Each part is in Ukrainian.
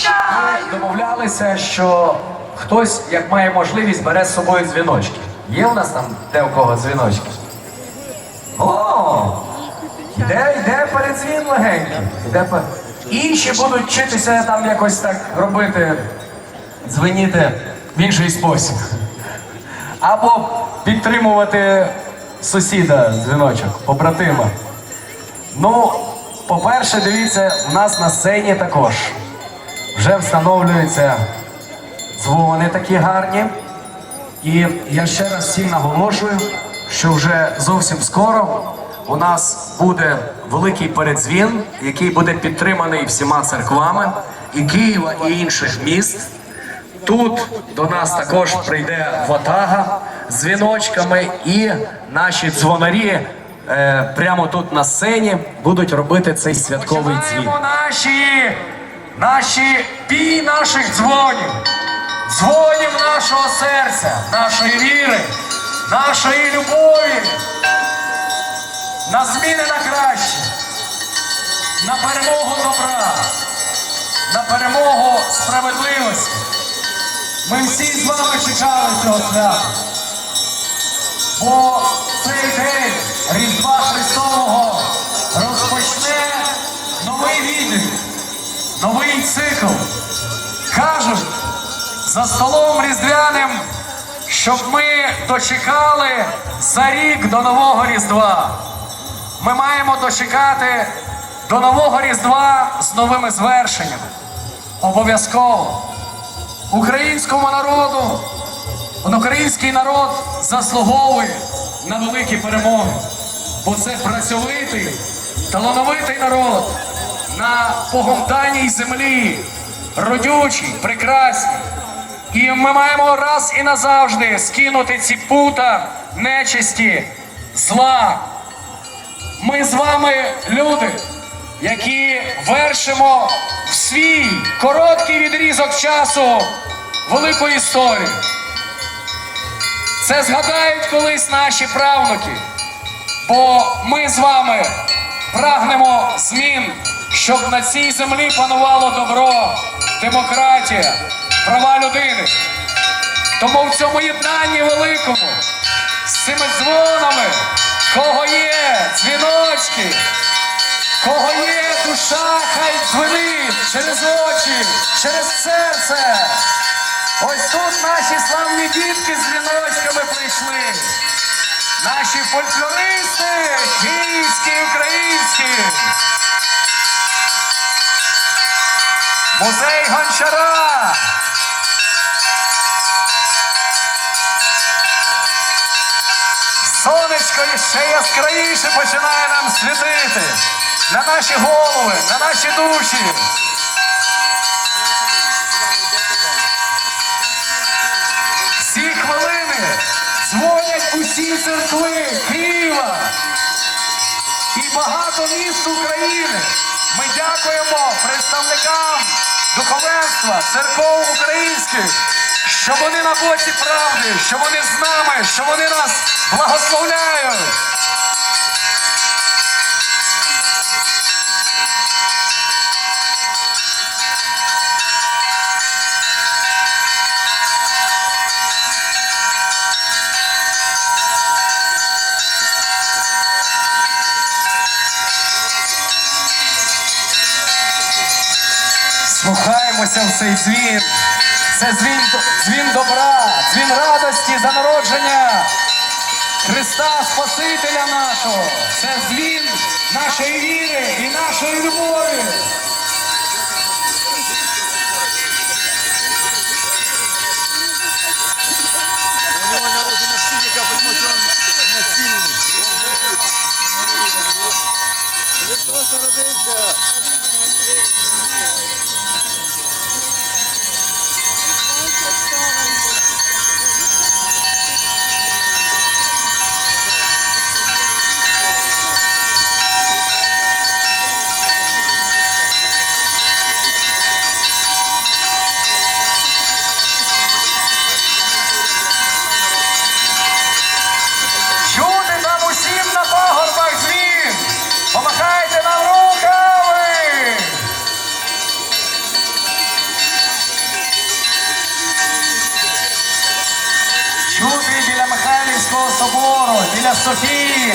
сповіщають. Домовлялися, що хтось, як має можливість, бере з собою дзвіночки. Є у нас там де у кого дзвіночки? О! Йде, йде передзвін легенький. Йде пер... Інші будуть вчитися там якось так робити, дзвеніти в інший спосіб. Або підтримувати сусіда дзвіночок, побратима. Ну, по-перше, дивіться, у нас на сцені також вже встановлюються дзвони такі гарні. І я ще раз всім наголошую, що вже зовсім скоро у нас буде великий передзвін, який буде підтриманий всіма церквами і Києва, і інших міст. Тут до нас також прийде ватага з віночками, і наші дзвонарі е, прямо тут на сцені будуть робити цей святковий дзвін. Наші, наші бій наших дзвонів, дзвонів нашого серця, нашої віри, нашої любові, на зміни на краще, на перемогу добра, на перемогу справедливості. Ми всі з вами чекали цього свята. Бо цей день Різдва Христового розпочне новий відлік, новий цикл. Кажуть, за столом різдвяним, щоб ми дочекали за рік до нового Різдва. Ми маємо дочекати до нового Різдва з новими звершеннями. Обов'язково. Українському народу, український народ заслуговує на великі перемоги, бо це працьовитий, талановитий народ на погомтаній землі, родючий, прекрасний. І ми маємо раз і назавжди скинути ці пута нечисті, зла. Ми з вами люди, які вершимо в свій короткий відрізок часу велику історію. Це згадають колись наші правнуки, бо ми з вами прагнемо змін, щоб на цій землі панувало добро, демократія, права людини. Тому в цьому єднанні великому з цими дзвонами, кого є дзвіночки, кого є душа, хай дзвенить через очі, через серце. Ось тут наші славні дітки з дзвіночками прийшли. Наші фольклористи, київські, українські. Музей гончара. Сонечко ще яскравіше починає нам світити на наші голови, на наші душі. Ці хвилини дзвонять усі церкви Києва і багато міст України. Ми дякуємо представникам духовенства, церков українських, що вони на боці правди, що вони з нами, що вони нас благословляють. Слухаємося в цей дзвін. Це дзвін, дзвін добра, дзвін радості за народження Христа Спасителя нашого. Це дзвін нашої віри і нашої любові. У него собору, біля Софії.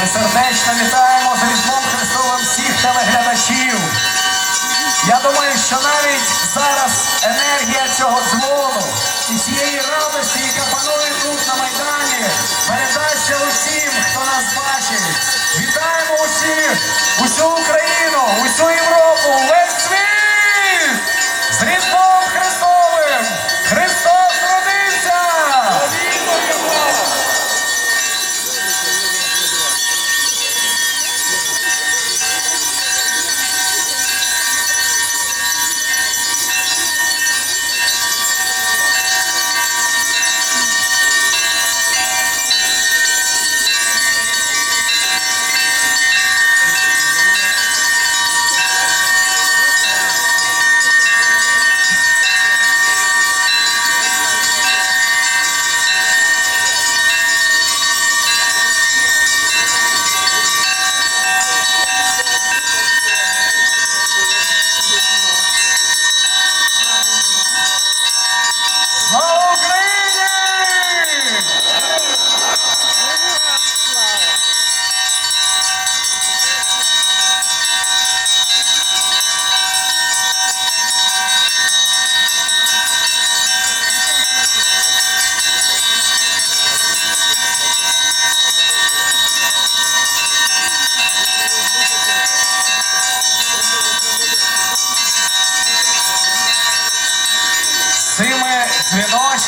Ми сердечно вітаємо з Я думаю, що навіть зараз енергія цього дзвону і цієї радості, яка панує тут на Майдані, передасться усім, хто нас бачить. Вітаємо усіх, усю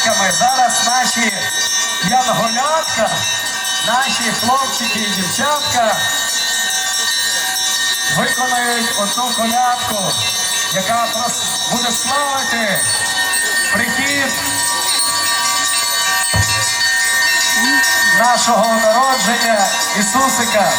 дзвіночками зараз наші янголятка, наші хлопчики і дівчатка виконають одну колядку, яка буде славити прихід нашого народження Ісусика.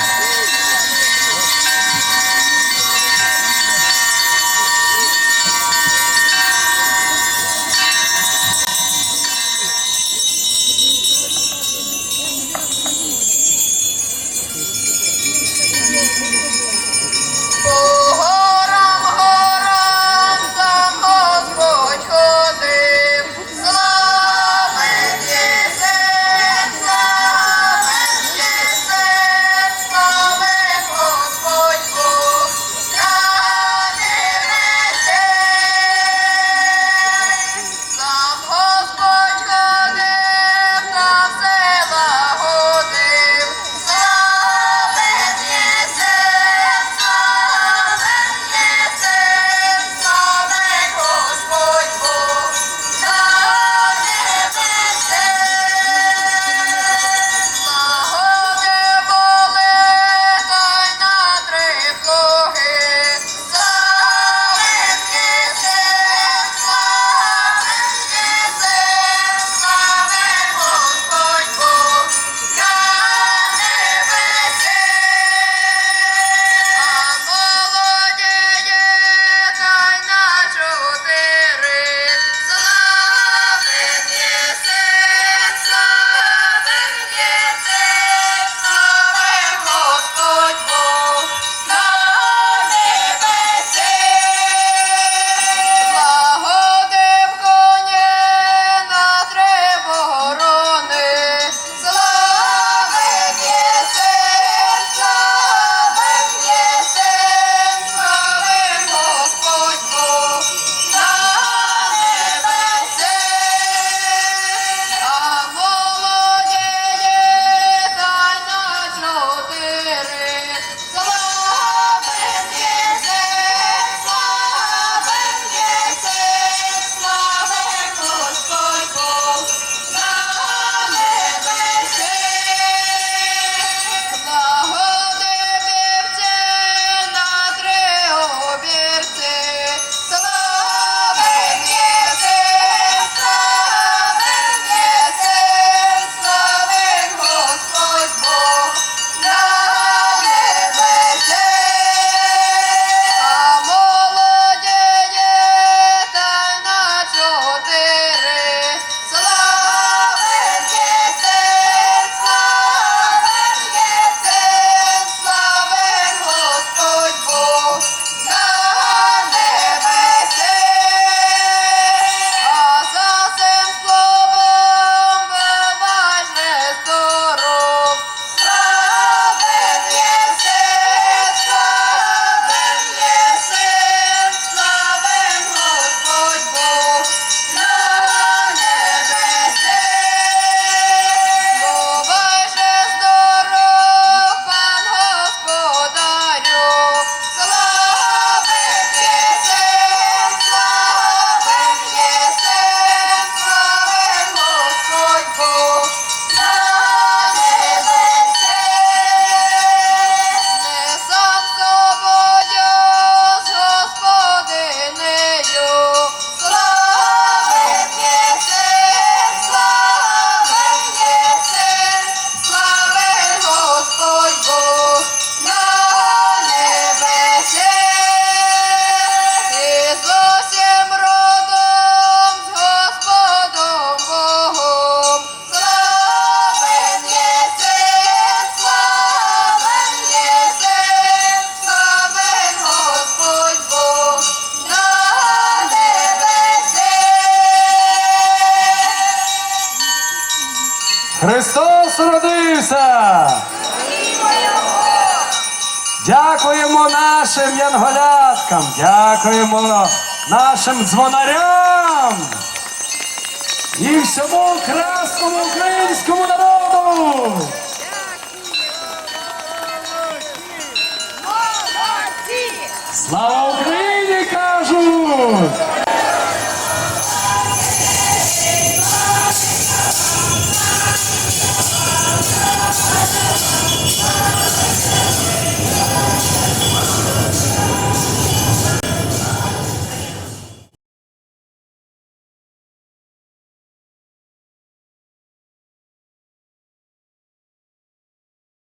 Христос родився! Дякуємо нашим янголяткам, дякуємо нашим дзвонарям і всьому красному українському народу! Слава Україні! кажуть!